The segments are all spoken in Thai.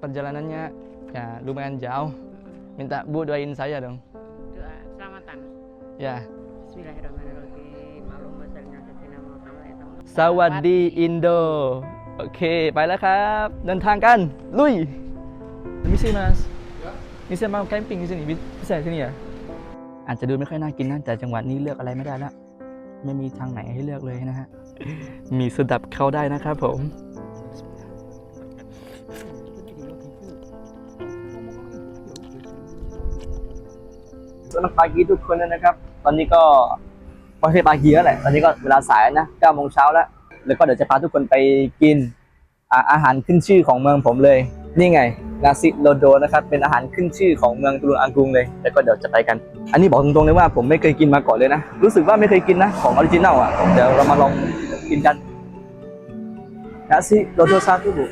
perjalanannya ya lumayan jauh. Minta Bu doain saya dong. Doa selamatan. Ya. Bismillahirrahmanirrahim. Allahumma shalli ala sayyidina Muhammad wa sallam. สวัสดีอินโดโอเค ไปแล้วครับ เดินทางกัน ลุย Misi mas Misi mau camping di sini bisa di sini ya อาจจะดูไม่ค่อยน่ากินนะแต่จังหวัดนี้เลือกอะไรไม่ได้ละไม่มีทางไหนให้เลือกเลยนะฮะ มีสดับเข้าได้นะครับผม สวัสดี pagi ทุกคนนะครับ ตอนนี้ก็ไม่ใช่ pagi แล้วแหละตอนนี้ก็เวลาสายนะ9โมงเช้าแล้ว แล้วก็เดี๋ยวจะพาทุกคนไปกินอาอาหารขึ้นชื่อของเมืองผมเลย นี่ไงนาซิโลโดนะครับเป็นอาหารขึ้นชื่อของเมืองตุลุงอางกุงเลย แล้วก็เดี๋ยวจะไปกัน อันนี้บอกตรงๆเลยว่าผมไม่เคยกินมาก่อนเลยนะ รู้สึกว่าไม่เคยกินนะ ของออริจินัลอะ เดี๋ยวเรามาลองกินกันนาซิโลโดซาตุบุ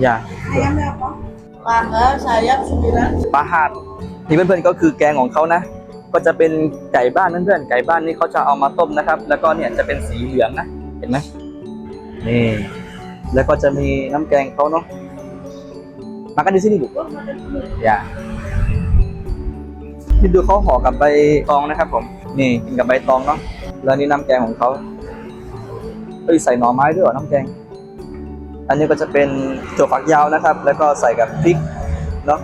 อย่า Ayamnya apa? Panggang, sayap, sembilan. ปลาหาดนี่เพื่อนๆก็คือแกงของเขานะ ก็จะเป็นไก่บ้านเพื่อนๆไก่บ้านนี่เขาจะเอามาต้มนะครับ แล้วก็เนี่ยจะเป็นสีเหลืองนะเห็นไหมนี่แล้วก็จะมีน้ำแกงเขาเนาะมากัน di sini bu อย่าที่ดูเขาห่อกับใบตองนะครับ ผม นี่กินกับใบตองเนาะแล้วนี่น้ำแกงของเขาเอ้ยใส่หน่อไม้ด้วยเหรอน้ำแกง อันนี้ก็จะเป็นถั่วฝักยาวนะครับ แล้วก็ใส่กับพริกเนาะ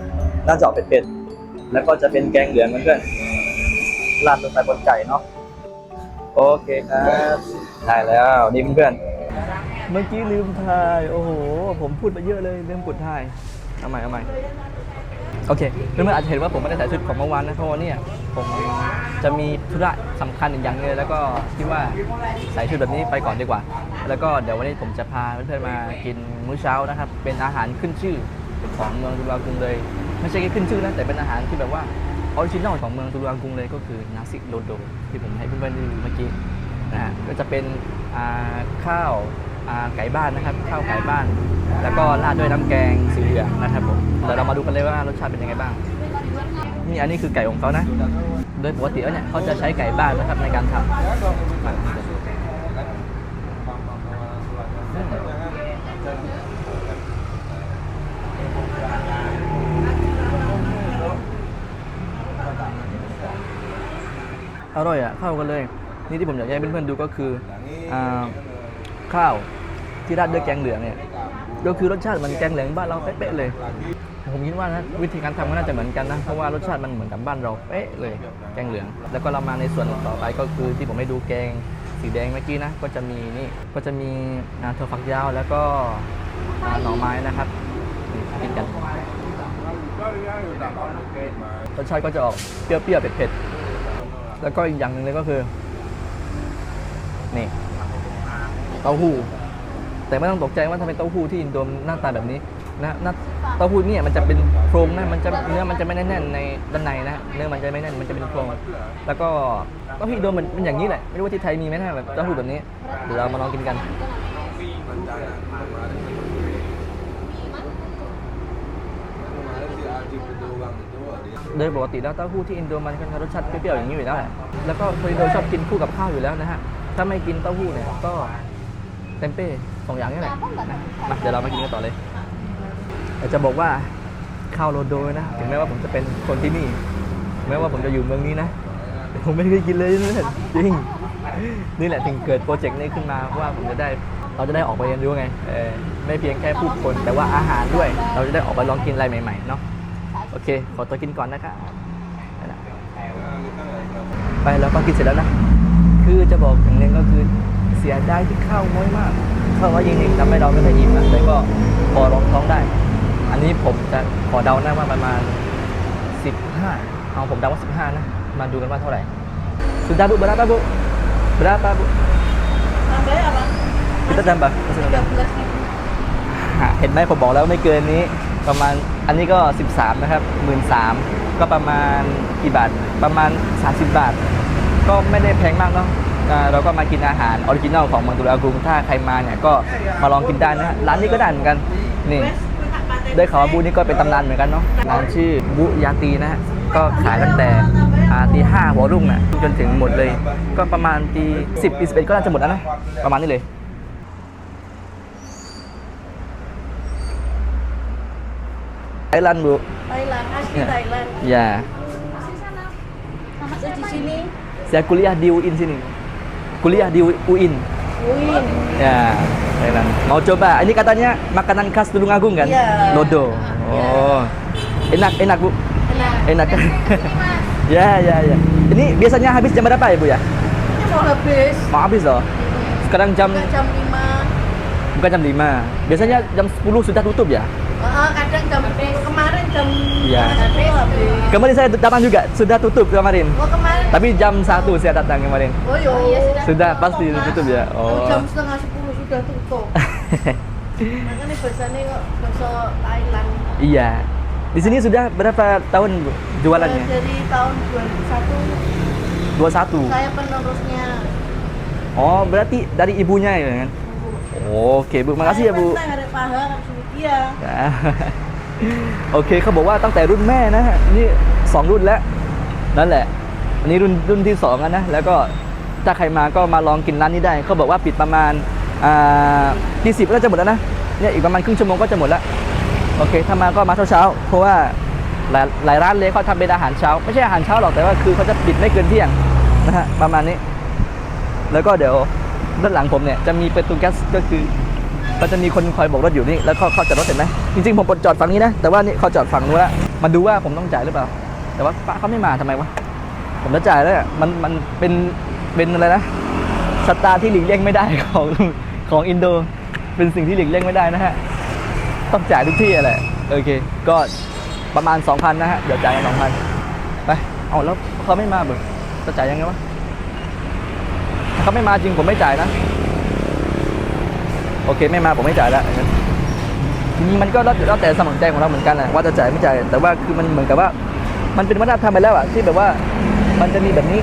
น่าจะออกเป็ดๆแล้วก็จะเป็นแกงเหลืองเพื่อนๆราดลงไปบนไก่เนาะโอเคครับได้แล้วนี่เพื่อนๆเมื่อกี้ลืมถ่ายโอ้โห ผมพูดไปเยอะเลยลืมกดถ่ายเอาใหม่เอาใหม่ โอเคเพื่อนๆอาจจะเห็นว่าผมไม่ได้ใส่ชุดของเมื่อวานนะเพราะว่าเนี่ยผมจะมีธุระสำคัญอีกอย่างหนึงยแล้วก็คิดว่าใส่ชุดแบบนี้ไปก่อนดีกว่า แล้วก็เดี๋ยววันนี้ผมจะพาเพื่อนๆมากินมื้อเช้านะครับ เป็นอาหารขึ้นชื่อของเมืองตุลากรุงเลย ไม่ใช่แค่ขึ้นชื่อนะแต่เป็นอาหารที่แบบว่าออริจินอลของเมืองตุลากรุงเลยก็คือนาซิโรโดที่ผมให้เพื่อนๆดูเมื่อกี้นะฮะก็จะเป็นอ่าข้าว อ่าไก่บ้านนะครับข้าวไก่บ้าน แล้วก็ราดด้วยน้ำแกงสีเหลืองนะครับผมเดี๋ยวเรามาดูกันเลยว่ารสชาติเป็นยังไงบ้าง นี่อันนี้คือไก่ของเขานะ โดยปกติแล้วเนี่ยเขาจะใช้ไก่บ้านนะครับในการทำอร่อยอะเข้ากันเลย นี่ที่ผมอยากให้เพื่อนๆดูก็คืออ่า ข้าวที่ราดด้วยแกงเหลืองเนี่ยก็คือรสชาติมือนแกงเหลืองบ้านเราเป๊ะๆเลย ผมคิดว่านะวิธีการทำก็น่าจะเหมือนกันนะเพราะว่ารสชาติมันเหมือนกับบ้านเราเป๊ะเลย แกงเหลือง แล้วก็เรามาในส่วนต่อไปก็คือที่ผมให้ดูแกงสีแดงเมื่อกี้นะก็จะมีนี่ก็จะมีถั่วฝักยาวแล้วก็หน่อไม้นะครับกินกันรสชาติก็จะออกเปรี้ยวๆเผ็ดๆแล้วก็อีกอย่างหนึ่งเลยก็คือนี่ เต้าหู้ แต่ไม่ต้องตกใจว่าทำไมเต้าหู้ที่อินโดมหน้าตาแบบนี้นะหน้าเต้าหู้เนี่ยมันจะเป็นโครงนะมันจะเนื้อมันจะไม่แน่นๆในด้านในนะเนื้อมันจะไม่แน่นมันจะเป็นโครงแล้วก็เต้าหู้อินโดมมันเป็นอย่างนี้แหละไม่รู้ว่าที่ไทยมีไหมนะแบบเต้าหู้แบบนี้เดี๋ยวเรามาลองกินกันโดยปกติแล้วเต้าหู้ที่อินโดมันก็จะรสชาติเปรี้ยวๆอย่างนี้อยู่แล้วแหละแล้วก็คนอินโดชอบกินคู่กับข้าวอยู่แล้วนะฮะถ้าไม่กินเต้าหู้เนี่ยก็ เต็มเป้สองอย่างนี่แหละนะมาเดี๋ยวเรามากินกันต่อเลยแต่จะบอกว่าข้าวโรโดนะถึงแม้ว่าผมจะเป็นคนที่นี่แม้ว่าผมจะอยู่เมืองนี้นะแต่ผมไม่เคยกินเลยนะจริงนี่แหละถึงเกิดโปรเจกต์นี้ขึ้นมาเพราะว่าผมจะได้เราจะได้ออกไปเรียนรู้ไงเออไม่เพียงแค่ผู้คนแต่ว่าอาหารด้วย เราจะได้ออกไปลองกินอะไรใหม่ๆเนาะโอเค ขอตัวกินก่อนนะครับไปละไปแล้วก็กินเสร็จแล้วนะ คือจะบอกอย่างหนึงก็คือเสียดายที่ข้าวน้อยมากข้าวว่ายิงๆทำให้เราไม่ได้อิ่มนะแต่ก็พอรองท้องได้ อันนี้ผมจะขอเดานะว่าประมาณ 15 เอาผมเดาว่า 15 นะ มาดูกันว่าเท่าไหร่ Sudah bu, berapa bu? Berapa bu? Tambah apa? Kita tambah. Masih tambah. 13 ribu. หาเห็นไหมผมบอกแล้วไม่เกินนี้ ประมาณอันนี้ก็ 13 นะครับ 1 3ื่นก็ประมาณกี่บาท ประมาณ 30 บาท ก็ไม่ได้แพงมากเนาะอ่า เราก็มากินอาหารออริจินัลของเมืองตุลากรุงถ้าใครมาเนี่ยก็มาลองกินได้นะฮะร้านนี้ก็ได้เหมือนกันนี่ได้ข่าวว่าบูธนี่ก็เป็นตำนานเหมือนกันเนาะร้านชื่อบุยาตีนะฮะก็ขายตั้งแต่อ่าตีห้าหัวรุ่งน่ะจนถึงหมดเลย ก็ประมาณตีสิบตีสิบเอ็ดก็น่าจะหมดแล้วนะประมาณนี้เลย Thailand bu Thailand, asli Ya. Thailand. ya Saya di sini. saya kuliah di UIN sini kuliah di UIN Win. ya Thailand. Mau coba? Ini katanya makanan khas Tulungagung kan? Iya. lodo oh. Enak enak bu? Enak. enak. Kan ya ya ya. Ini biasanya habis jam berapa ya bu ya? Ini mau habis. mau habis loh? Sekarang jam Bukan jam 5. bukan jam 5 biasanya jam 10 sudah tutup ya? Ah, kadang jam kemarin jam ya. Kemarin saya datang juga, sudah tutup kemarin. Oh, kemarin. Tapi jam satu saya datang kemarin. Oh, iya, iya sudah, sudah pasti mas. tutup ya. Oh. oh jam oh. setengah sepuluh sudah tutup. Makanya kok bahasa Thailand. Iya. Di sini sudah berapa tahun jualannya? Dari tahun 2001. 21. Saya penerusnya. Oh, berarti dari ibunya ya kan? Oke, Oke, Bu. Makasih ya, Bu. Saya paha, Ya. โอเคเขาบอกว่าตั้งแต่รุ่นแม่นะฮะนี่สองรุ่นแล้วนั่นแหละ อันนี้รุ่นรุ่นที่สองแล้วนะ แล้วก็ถ้าใครมาก็มาลองกินร้านนี้ได้เขาบอกว่าปิดประมาณทีสิบก็จะหมดแล้วนะเนี่ยอีกประมาณครึ่งชั่วโมงก็จะหมดแล้วโอเคถ้ามาก็มาเช้าๆเพราะว่าหลายหลายร้านเลยเขาทำเป็นอาหารเช้า ไม่ใช่อาหารเช้าหรอกแต่ว่าคือเขาจะปิดไม่เกินเที่ยงนะฮะประมาณนี้ แล้วก็เดี๋ยวด้านหลังผมเนี่ยจะมีประตูแก๊สก็คือ ก็จะมีคนคอยบอกรถอยู่นี่แล้วเขาเขาจอดรถเห็นไหมจริงๆผมปจอดฝั่งนี้นะแต่ว่านี่เขาจอดฝั่งนู้นละมาดูว่าผมต้องจ่ายหรือเปล่า แต่ว่าป้าเขาไม่มาทำไมวะผมจะจ่ายแล้วมันมันเป็นเป็นอะไรนะสตาร์ที่หลีกเลี่ยงไม่ได้ของของอินโดเป็นสิ่งที่หลีกเลี่ยงไม่ได้นะฮะต้องจ่ายทุกที่แหละโอเค ก็ประมาณ 2,000นะฮะเดี๋ยวจ่ายกัน2,000ไปเอาแล้วเขาไม่มาเบิกจะจ่ายยังไงวะถ้าเขาไม่มาจริงผมไม่จ่ายนะ โอเคไม่มาผมไม่จ่ายแล้วงั้นจริงมันก็แล้วแล้วแต่สมัครใจของเราเหมือนกันแหละว่าจะจ่ายไม่จ่ายแต่ว่าคือมันเหมือนกับว่า มันเป็นวัฒนธรรมไปแล้วอะที่แบบว่ามันจะมีแบบนี้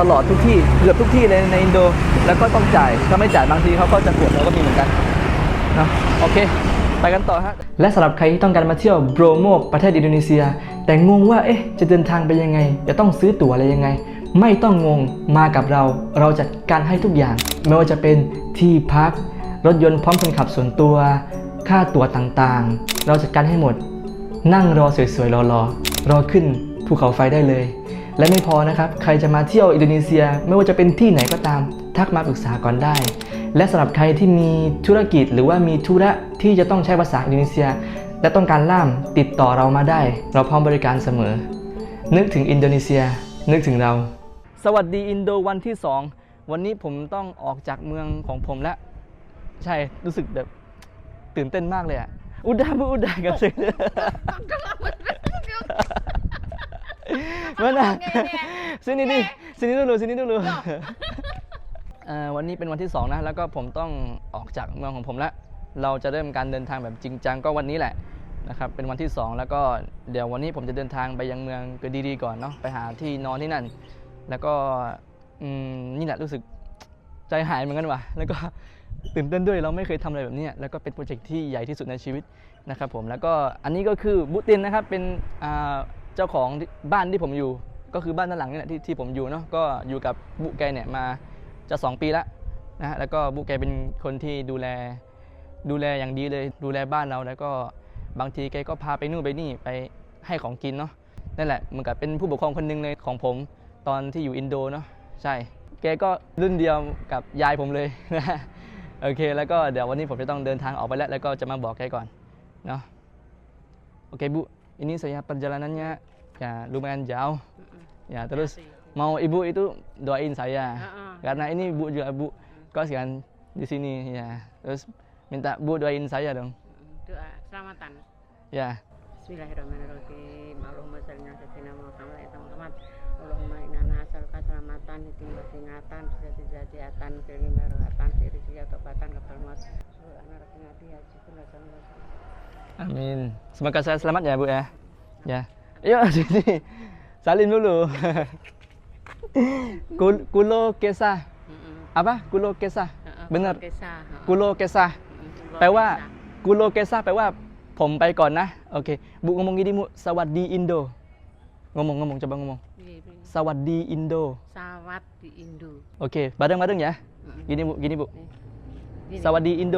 ตลอดทุกที่เกือบทุกที่เลยในอินโด แล้วก็ต้องจ่ายถ้าไม่จ่ายบางทีเขาก็จะโกรธเราก็มีเหมือนกันเนาะโอเค ไปกันต่อฮะและสำหรับใครที่ต้องการมาเที่ยวโบรโมประเทศอินโดนีเซีย แต่งงว่าเอ๊ะจะเดินทางไปยังไง จะต้องซื้อตั๋วอะไรยังไง ไม่ต้องงงมากับเรา เราจัดการให้ทุกอย่าง ไม่ว่าจะเป็นที่พัก รถยนต์พร้อมคนขับส่วนตัว ค่าตั๋วต่างๆ เราจัดการให้หมด นั่งรอสวยๆ รอๆรอขึ้นภูเขาไฟได้เลย และไม่พอนะครับ ใครจะมาเที่ยวอินโดนีเซียไม่ว่าจะเป็นที่ไหนก็ตาม ทักมาปรึกษาก่อนได้ และสำหรับใครที่มีธุรกิจหรือว่ามีธุระที่จะต้องใช้ภาษาอินโดนีเซีย และต้องการล่ามติดต่อเรามาได้ เราพร้อมบริการเสมอ นึกถึงอินโดนีเซีย นึกถึงเรา สวัสดีอินโดวันที่ 2 วันนี้ผมต้องออกจากเมืองของผมแล้ว ใช่รู้สึกแบบตื่นเต้นมากเลยอะอุดาบุอุดากับเซ Mana? sini nih, sini dulu, sini dulu. เอ่อวันนี้เป็นวันที่สองนะ แล้วก็ผมต้องออกจากเมืองของผมแล้ว เราจะเริ่มการเดินทางแบบจริงจังก็วันนี้แหละนะครับ เป็นวันที่สองแล้วก็เดี๋ยววันนี้ผมจะเดินทางไปยังเมืองเกดีดีก่อนเนาะ ไปหาที่นอนที่นั่น แล้วก็อืมนี่แหละรู้สึกใจหายเหมือนกันว่ะ แล้วก็ ตื่นเต้นด้วยเราไม่เคยทำอะไรแบบนี้แล้วก็เป็นโปรเจกต์ที่ใหญ่ที่สุดในชีวิตนะครับผมแล้วก็อันนี้ก็คือบุตินนะครับเป็นเจ้าของบ้านที่ผมอยู่ ก็คือบ้านด้านหลังนี่แหละที่ที่ผมอยู่เนาะก็อยู่กับบุแกเนี่ยมาจะ 2 ปีแล้วนะแล้วก็บุแกเป็นคนที่ดูแลดูแลอย่างดีเลยดูแลบ้านเราแล้วก็บางทีแกก็พาไปนู่นไปนี่ไปให้ของกินเนาะนั่นแหละเหมือนกับเป็นผู้ปกครองคนหนึงเลยของผมตอนที่อยู่อินโดเนาะใช่ แกก็รุ่นเดียวกับยายผมเลยนะ โอเค แล้วก็เดี๋ยววันนี้ผมจะต้องเดินทางออกไปแล้ว แล้วก็จะมาบอกแกก่อน เนาะ โอเค Bu. Ini saya perjalanannya ya lumayan jauh. Ya, terus mau Ibu itu doain saya. Heeh. Karena ini Bu juga Bu kos kan di sini ya. Terus minta Bu doain saya dong. Doa selamatan. Ya. Bismillahirrahmanirrahim. Allahumma ala sayyidina Muhammad singatan. Amin. Semoga saya selamat ya Bu ya. Ya. Ayo, sini. Salin dulu. Kul kulo kesah. Apa? Kulo kesah. Benar. Kulo kesah. Pewa. Kulo kesah pewa กซา Heeh, แปลว่า kisah. กุโลเกซาแปลว่าผมไปก่อนนะ โอเค บุงง gini มุ สวัสดีอินโด ngomong ngomong coba ngomong Iya, iya. สวัสดีอินโด Sawat di Indo. โอเค bareng bareng ya Heeh. gini bu gini bu Gini. สวัสดีอินโด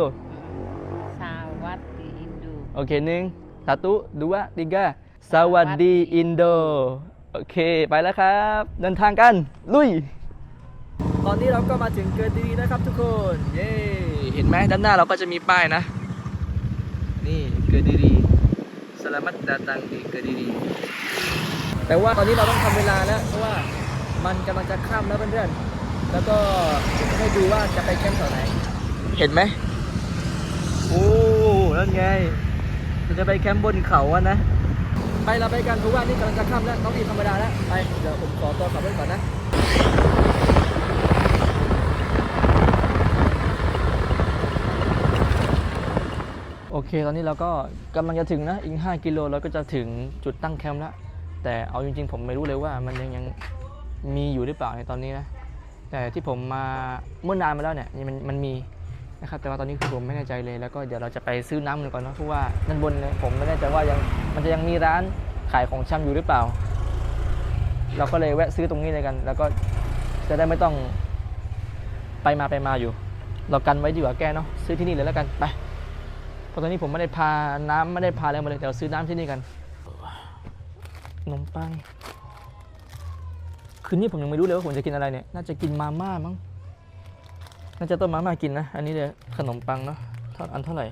Sawat di Indo. โอเคหนึ่ง satu dua tiga สวัสดีอินโด โอเค ไปแล้วครับ เดินทางกัน ลุย ตอนนี้เราก็มาถึงเกิดดีนะครับทุกคน เย้ เห็นไหมด้านหน้าเราก็จะมีป้ายนะ นี่เกิดดีสลามัดดาตังดีเกิดดีแต่ว่าตอนนี้เราต้องทำเวลาแล้ว เพราะว่ามันกำลังจะข้ามแล้วเพื่อนๆ แล้วก็จะให้ดูว่าจะไปแคมป์แถวไหน เห็นไหมโอ้นั่นไงเราจะไปแคมป์บนเขาอะนะ ไปเราไปกันเพราะว่านี่กำลังจะค่ำแล้ว ต้องรีบธรรมดาแล้ว ไป เดี๋ยวผมขอตัวขับรถก่อนนะ โอ เค ตอนนี้เราก็กำลังจะถึงนะ อีก 5 กิโลเราก็จะถึงจุดตั้งแคมป์แล้ว แต่เอาจริง ๆ ผมไม่รู้เลยว่ามันยังยังมีอยู่หรือเปล่าในตอนนี้นะ แต่ที่ผมมาเมื่อนานมาแล้วเนี่ยมันมันมีนะครับ แต่ว่าตอนนี้คือผมไม่แน่ใจเลย แล้วก็เดี๋ยวเราจะไปซื้อน้ำกันก่อนเนะ เพราะว่าด้านบนเนี่ยผมไม่แน่ใจว่ายังมันจะยังมีร้านขายของชำอยู่หรือเปล่า เราก็เลยแวะซื้อตรงนี้เลยกัน แล้วก็จะได้ไม่ต้องไปมาไปมาอยู่ เรากันไว้ดีกว่าแกเนาะซื้อที่นี่เลยแล้วกันไป เพราะตอนนี้ผมไม่ได้พาน้ำไม่ได้พาอะไรมาเลยเดี๋ยวซื้อน้ำที่นี่กันขนมปังคืนนี้ผมยังไม่รู้เลยว่าผมจะกินอะไรเนี่ย น่าจะกินมาม่ามั้ง น่าจะต้มมาม่ากินนะ อันนี้เลยขนมปังเนาะเท่าอันเท่าไหร่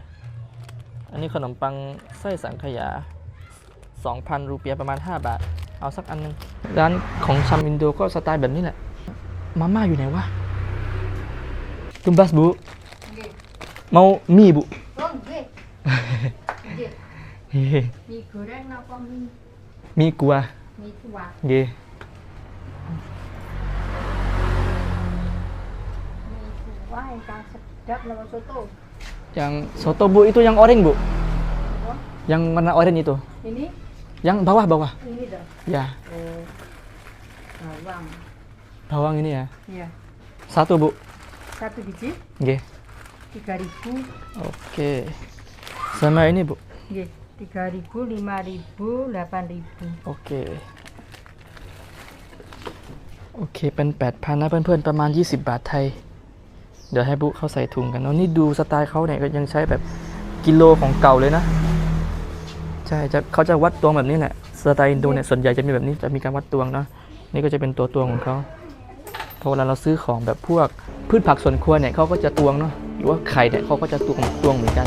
อันนี้ขนมปังไส้สังขยา 2,000 รูเปียห์ประมาณ 5 บาท เอาสักอันหนึง ร้านของชำอินโดก็สไตล์แบบนี้แหละ มาม่าอยู่ไหนวะตุมบัสบุ Nggih. Nggih. Nggih. Mie goreng napa mie? Mie kuah. Mie kuah. Nggih. Mie kuah yang sedap lho soto. Yang soto Bu itu yang orange Bu. Oh. Yang warna orange itu. Ini? Yang bawah-bawah. Ini dah. Ya. Oh. Bawang. Bawang ini ya? Iya. Satu, Bu. Satu biji? Nggih. 3000. Oke. Okay. Sama ini, Bu. Nggih. 3000, 5000, 8000. โอเคโอเคเป็น 8,000 นะเพื่อนๆ ประมาณ 20 บาทไทย เดี๋ยวให้บุเขาใส่ถุงกันเนาะนี่ดูสไตล์เขาเนี่ยก็ยังใช้แบบกิโลของเก่าเลยนะ ใช่จะเขาจะวัดตวงแบบนี้แหละ สไตล์อินโดเนี่ยส่วนใหญ่จะมีแบบนี้จะมีการวัดตวงเนาะนี่ก็จะเป็นตัวตวงของเขาพอเวลาเราซื้อของแบบพวกพืชผักสวนครัวเนี่ยเขาก็จะตวงเนาะหรือว่าไข่เนี่ยเขาก็จะตวงตวงเหมือนกัน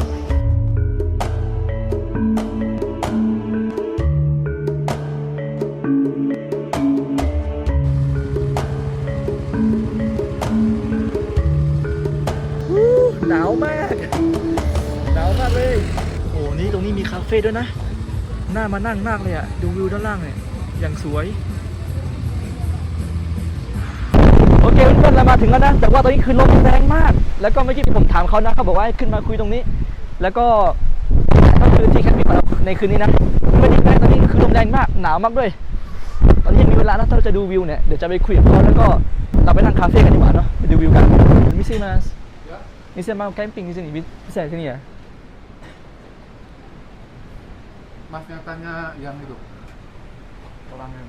ฟ่ด้วยนะน่ามานั่งมากเลยอะดูวิวด้านล่างเนี่ยอย่างสวย โอเคเพื่อนๆเรามาถึงแล้วนะ แต่ว่าตอนนี้คือลมแรงมาก แล้วก็เมื่อกี้ผมถามเขานะเขาบอกว่าให้ขึ้นมาคุยตรงนี้ แล้วก็ก็คือที่แคมป์ของเราในคืนนี้นะไม่ได้แค่ตอนนี้คือลมแรงมากหนาวมากด้วย ตอนนี้ยังมีเวลานะถ้าเราจะดูวิวเนี่ยเดี๋ยวจะไปคุยกับเขาแล้วก็เราไปนั่งคาเฟ่กันดีกว่าเนาะไปดูวิวกันมิซิมัส Bisa mau camping di sini? Bisa di sini ya? Masnya tanya yang itu orang yang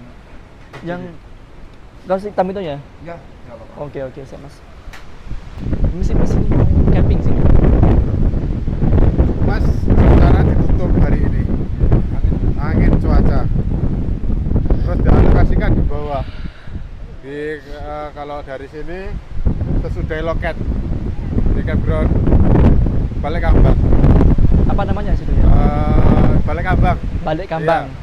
Yang garis hitam itu ya? ya apa-apa. Oke oke saya mas. Misi mas ini mau camping sini. Mas rencana ditutup hari ini angin cuaca terus dialokasikan di bawah di eh, kalau dari sini sesudah loket di campground balik kambang Apa namanya situ ya? Eh, balik kambang Balik Kambang. Iya.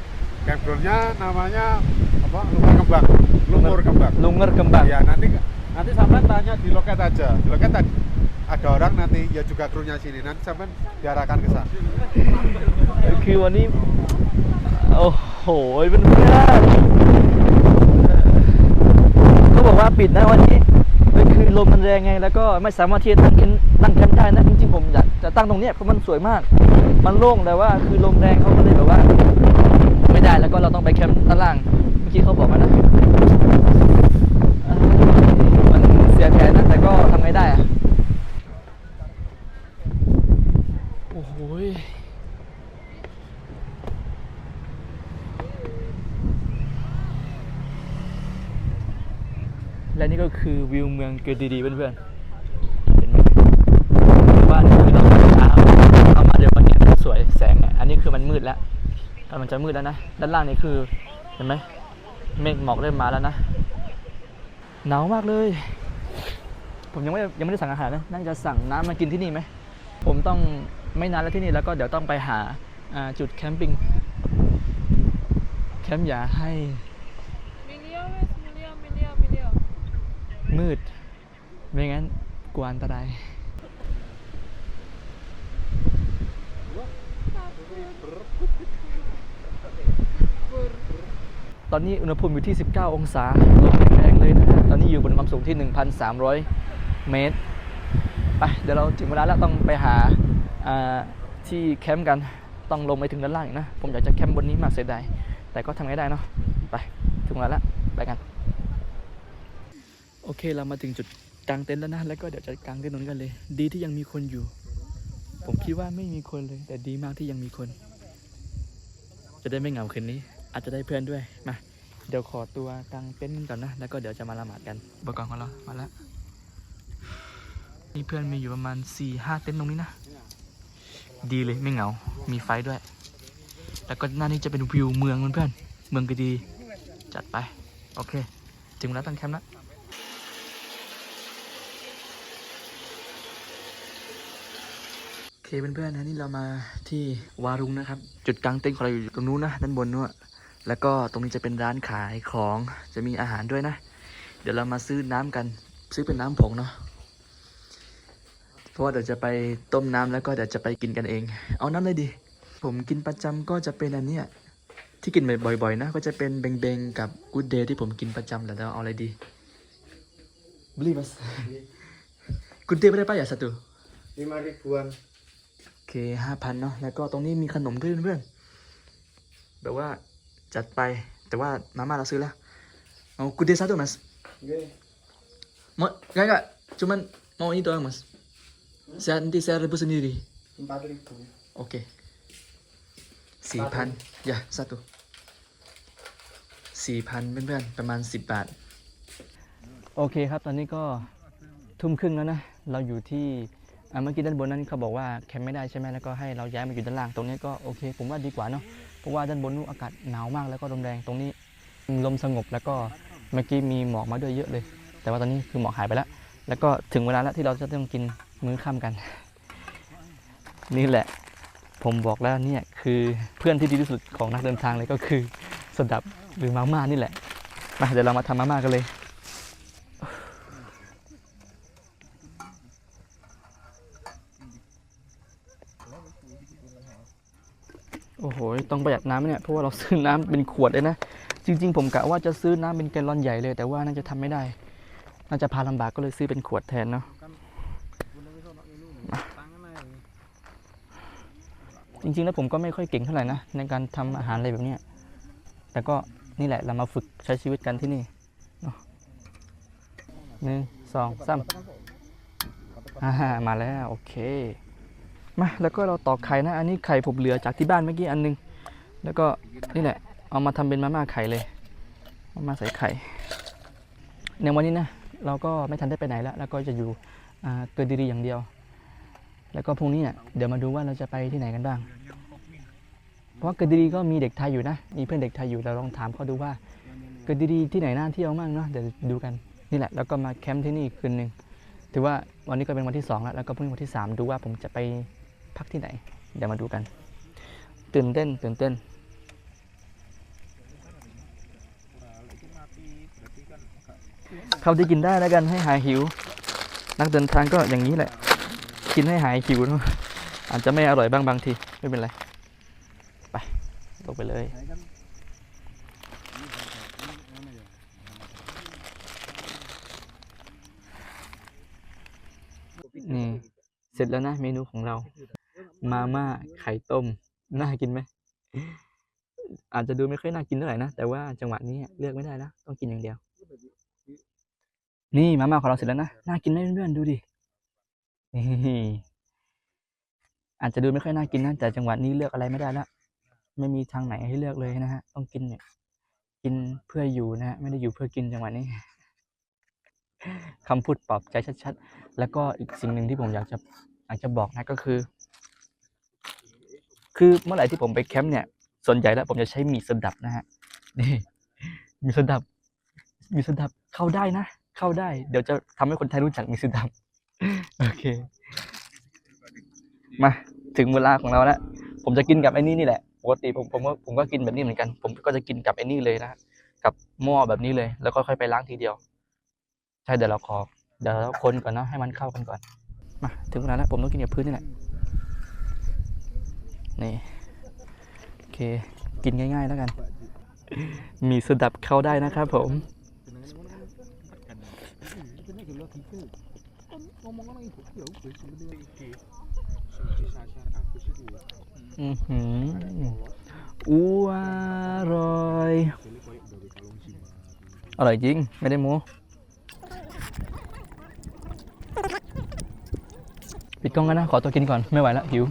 campgroundnya namanya apa lumur kembang lumur kembang Lunger Kembang. ya nanti nanti sampai tanya di loket aja di loket tadi ada orang nanti ya juga krunya sini nanti sampai diarahkan ke sana คือวันนี้ โอ้โหเพื่อนๆเขาบอกว่าปิดนะวันนี้มันคือลมมันแรงไง แล้วก็ไม่สามารถที่จะตั้งแคมป์ตั้งแคมป์ได้นะ จริงๆผมอยาก ก จะตั้งตรงเนี้ยเพราะมันสวยมาก มันโล่งแต่ว่าคือลมแรงเขาก็เลยแบบว่า ไม่ได้แล้วก็เราต้องไปแคมป์ด้านล่างเมื่อกี้เขาบอกมานะมันเสียแผนนะแต่ก็ทำไงได้อะโอ้โหยและนี่ก็คือวิวเมืองเกดดีเพื่อนๆ เห็นไหมว่านี่คือเราเช้าเอามาเดี๋ยววันเนี้ยสวยแสงเนี่ยอันนี้คือมัน มืดแล้ว กำลังจะมืดแล้วนะ ด้านล่างนี่คือเห็นไหมเมฆหมอกเริ่มมาแล้วนะหนาวมากเลย ผมยังไม่ยังไม่ได้สั่งอาหารนะน่าจะสั่งน้ำมากินที่นี่ไหมผมต้องไม่นานแล้วที่นี่แล้วก็เดี๋ยวต้องไปหาอ่าจุดแคมปิ้งแคมป์อย่าให้ Milio wes, milio, milio, milio. มืดไม่งั้นกลัวอันตราย ตอนนี้อุณหภูมิอยู่ที่ 19 องศาลมแรงเลยนะฮะตอนนี้อยู่บนความสูงที่ 1,300 เมตรไปเดี๋ยวเราถึงเวลาแล้วต้องไปหาที่แคมป์กันต้องลงไปถึงด้านล่างนะผมอยากจะแคมป์บนนี้มากเสียดายแต่ก็ทำไงได้เนาะไปถึงเวลาแล้วไปกัน โอเคเรามาถึงจุดกางเต็นท์แล้วนะแล้วก็เดี๋ยวจะกางเต็นท์ตรงนี้กันเลย ดีที่ยังมีคนอยู่ ผมคิดว่าไม่มีคนเลย แต่ดีมากที่ยังมีคน จะได้ไม่เหงาคืนนี้ อาจจะได้เพื่อนด้วยมาเดี๋ยวขอตัวกางเต็นท์ก่อนนะ แล้วก็เดี๋ยวจะมาละหมาดกันอุปกรณ์ของเรามาแล้วนี่เพื่อนมีอยู่ประมาณ4ี่ห้าเต็นท์ตรงนี้นะ ดีเลยไม่เหงา มีไฟด้วย แล้วก็หน้านี้จะเป็นวิวเมืองเพื่อนเมืองก็ดี จัดไป โอเค ถึงเวลาตั้งแคมป์แล้วโอเคเพื่อนๆนะนี่เรามาที่วารุงนะครับ จุดกลางเต็นท์ของเราอยู่ตรงนู้นนะด้านบนนู้น แล้วก็ตรงนี้จะเป็นร้านขายของจะมีอาหารด้วยนะ เดี๋ยวเรามาซื้อน้ำกัน ซื้อเป็นน้ำผงเนาะเพราะว่าเดี๋ยวจะไปต้มน้ำแล้วก็เดี๋ยวจะไปกินกันเอง เอาน้ำเลยดิผมกินประจำก็จะเป็นอันเนี้ยที่กินบ่อยๆนะ ก็จะเป็นเบงเบงๆกับกูดเดย์ที่ผมกินประจำแต่เราเอาอะไรดีบลีมัสกูดเดย์ไม่ได้ป้ายอย่าสตู lima ribuan โอเคห้าพันเนาะแล้วก็ตรงนี้มีขนมด้วยเพื่อนๆแบบว่า จัดไป แต่ว่ามาม่าเราซื้อแล้วเอากูเดซ่าตัวมัส Nggih. หมดกาก cuman mau ini doang mas saya nanti saya rebus sendiri empat ribu โอเคสี่พันอย่าสาตุสี่พันเพื่อนๆประมาณสิบบาท โอเคครับ ตอนนี้ก็ทุ่มครึ่งแล้วนะ เราอยู่ที่อ่าเมื่อกี้ด้านบนนั้นเขาบอกว่าแคมป์ไม่ได้ใช่ไหมแล้วก็ให้เราย้ายมาอยู่ด้านล่างตรงนี้ก็โอเค ผมว่าดีกว่าเนาะ เพราะว่าด้านบนนู้นอากาศหนาวมากแล้วก็ลมแรงตรงนี้ลมสงบแล้วก็เมื่อกี้มีหมอกมาด้วยเยอะเลย แต่ว่าตอนนี้คือหมอกหายไปแล้ว แล้วก็ถึงเวลาแล้วที่เราจะต้องกินมื้อค่ำกัน นี่แหละ ผมบอกแล้วเนี่ยคือเพื่อนที่ดีที่สุดของนักเดินทางเลยก็คือสดับหรือมาม่านี่แหละมาเดี๋ยวเรามาทำมาม่ากันเลย โอ้โห ต้องประหยัดน้ำเนี่ยเพราะว่าเราซื้อน้ำเป็นขวดเลยนะ จริง ๆ ผมกะว่าจะซื้อน้ำเป็นแกลลอนใหญ่เลย แต่ว่าน่าจะทำไม่ได้ น่าจะพาลำบากก็เลยซื้อเป็นขวดแทนเนาะจริงๆแล้วผมก็ไม่ค่อยเก่งเท่าไหร่นะในการทำอาหารอะไรแบบเนี้ยแต่ก็นี่แหละเรามาฝึกใช้ชีวิตกันที่นี่เนาะหนึ่งสองสามอ่ามาแล้ว โอเค มา แล้วก็เราตอกไข่นะ อันนี้ไข่ผมเหลือจากที่บ้านเมื่อกี้อันนึง แล้วก็นี่แหละ เอามาทำเป็นมาม่าไข่เลยมาม่าใส่ไข่ในวันนี้นะเราก็ไม่ทันได้ไปไหนแล้ว แล้วก็จะอยู่เกิดดีๆอย่างเดียว แล้วก็พรุ่งนี้เนี่ยเดี๋ยวมาดูว่าเราจะไปที่ไหนกันบ้าง เพราะเกิดดีๆก็มีเด็กไทยอยู่นะ มีเพื่อนเด็กไทยอยู่เราลองถามเขาดูว่า เกิดดีๆที่ไหนน่าเที่ยวมั่งเนาะเดี๋ยวดูกันนี่แหละแล้วก็มาแคมป์ที่นี่คืนหนึ่งถือว่าวันนี้ก็เป็นวันที่สองแล้วแล้วก็พรุ่งนี้วันที่สามดูว่าผมจะไปพักที่ไหน เดี๋ยวมาดูกัน ตื่นเต้นตื่นเต้น เขาที่กินได้แล้วกันให้หายหิว นักเดินทางก็อย่างนี้แหละ กินให้หายหิวนะอาจจะไม่อร่อยบ้างบางทีไม่เป็นไร ไปลงไปเลยนี่เสร็จแล้วนะเมนูของเรา มาม่าไข่ต้ม น่ากินไหม อาจจะดูไม่ค่อยน่ากินเท่าไหร่นะ แต่ว่าจังหวะนี้เลือกไม่ได้แล้วต้องกินอย่างเดียว นี่มาม่าของเราเสร็จแล้วนะ น่ากินไหมเพื่อนๆดูดินี่อาจจะดูไม่ค่อยน่ากินนะแต่จังหวะนี้เลือกอะไรไม่ได้แล้วไม่มีทางไหนให้เลือกเลยนะฮะ ต้องกินเนี่ยกินเพื่ออยู่นะฮะไม่ได้อยู่เพื่อกินจังหวะนี้คำพูดปลอบใจชัดๆ แล้วก็อีกสิ่งหนึ่งที่ผมอยากจะอยากจะบอกนะก็คือ คือเมื่อไหร่ที่ผมไปแคมป์เนี่ย ส่วนใหญ่แล้วผมจะใช้มีสดับนะฮะนี่มีสดับ มีสดับเข้าได้นะ เข้าได้ เดี๋ยวจะทำให้คนไทยรู้จักหมีสดับโอเค มาถึงเวลาของเราแล้ว ผมจะกินกับไอ้นี่นี่แหละ ปกติผมผมก็ผมก็กินแบบนี้เหมือนกัน ผมก็จะกินกับไอ้นี่เลยนะฮะกับหม้อแบบนี้เลย แล้วก็ค่อยไปล้างทีเดียว ใช่เดี๋ยวเราขอ เดี๋ยวเราคนก่อนเนาะให้มันเข้ากันก่อน มาถึงเวลาแล้ว ผมต้องกินกับพื้นนี่แหละ นี่โอเค กินง่าย ๆ แล้วกัน มีสดับเข้าได้นะครับผม อือหืออ้วรอยอร่อยจริง ไม่ได้โม้ปิดกล้องกันนะ ขอตัวกินก่อน ไม่ไหวแล้วหิว